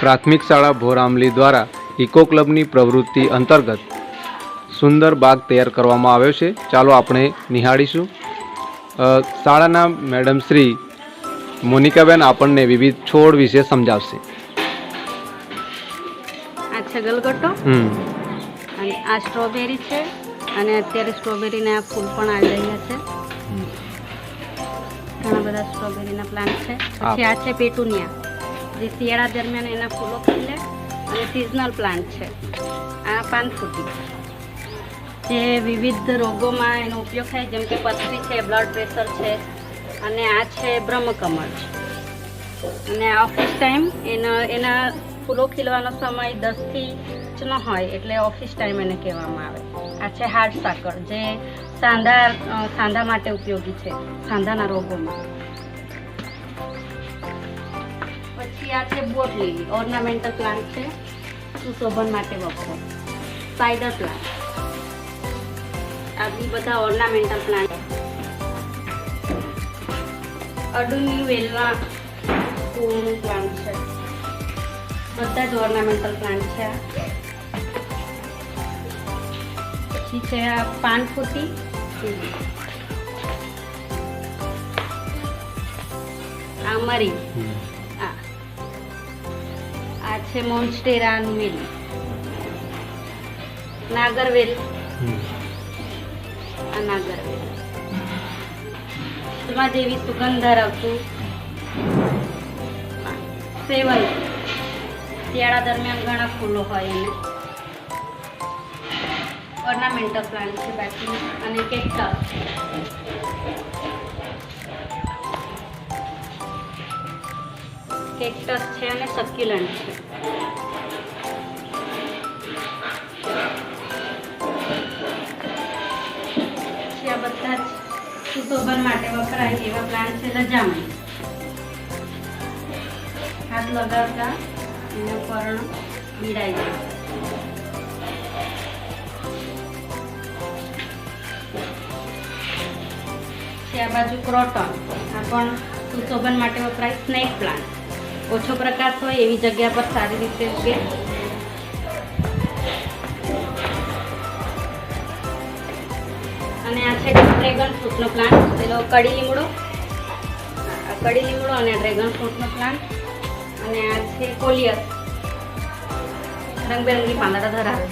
પ્રાથમિક શાળા ભોરામલી દ્વારા ઇકો ક્લબની પ્રવૃત્તિ અંતર્ગત સુંદર બાગ તૈયાર કરવામાં આવ્યો છે. ચાલો આપણે નિહાળીશું. શાળાના મેડમ શ્રી મોનિકાબેન આપણને વિવિધ છોડ વિશે સમજાવશે. આ અને આ સ્ટ્રોબેરી છે. અને અત્યારે સ્ટ્રોબેરીના ફૂલ પણ આવી રહ્યા છે. ઘણા બધા સ્ટ્રોબેરીના પ્લાન્ટ છે. પછી આ છે પેટુનિયા. જે શિયાળા દરમિયાન એના ફૂલો ખીલે અને સિઝનલ પ્લાન્ટ છે. આ પાનફૂટી જે વિવિધ રોગોમાં એનો ઉપયોગ થાય, જેમ કે પથરી છે બ્લડ પ્રેશર છે, અને આ છે બ્રહ્મકમળ અને ઓફિસ ટાઈમ એના એના ફૂલો ખીલવાનો સમય દસથી જ ન હોય, એટલે ઓફિસ ટાઈમ એને કહેવામાં આવે. આ છે હાર્ડ સાકર, જે સાંધા સાંધા માટે ઉપયોગી છે, સાંધાના રોગોમાં. પછી આ છે બોટ લીલી ઓર્નામેન્ટલ પ્લાન્ટ છે, સુશોભન માટે વપરાય. સ્પાઈડર પ્લાન્ટ આ બી બધા ઓર્નામેન્ટલ પ્લાન્ટ અડુની વેલના ફૂલનું પ્લાન્ટ છે. બધા જ ઓર્નામેન્ટલ પ્લાન્ટ છે પછી છે આ પાનફૂટી આ આ આ છે મોન્સ્ટેરાનું વેલ નાગરવેલ. આ નાગરવેલ. એમાં જેવી સુગંધ ધરાવતું સેવન શિયાળા દરમિયાન ઘણા ફૂલો હોય એને. ઓર્નામેન્ટલ પ્લાન્ટ છે બાકી અને કેક્ટસ કેક્ટસ છે અને સક્યુલન્ટ છે. પછી આ બધા જ સુશોભન માટે વપરાય એવા પ્લાન્ટ છે લજામણી હાથ લગાવતા એનો પર્ણ મીડાઈ જાય. છે આ બાજુ ક્રોટન. આ પણ સુશોભન માટે વપરાય સ્નેક પ્લાન્ટ. ઓછો પ્રકાશ હોય એવી જગ્યા પર સારી રીતે ઉગે. અને આ છે ડ્રેગન ફ્રૂટનો પ્લાન્ટ. પેલો કડી લીમડો. કડી લીમડો અને ડ્રેગન ફ્રૂટનો પ્લાન્ટ. અને આ છે કોલિયસ રંગબેરંગી પાંદડા ધરાવે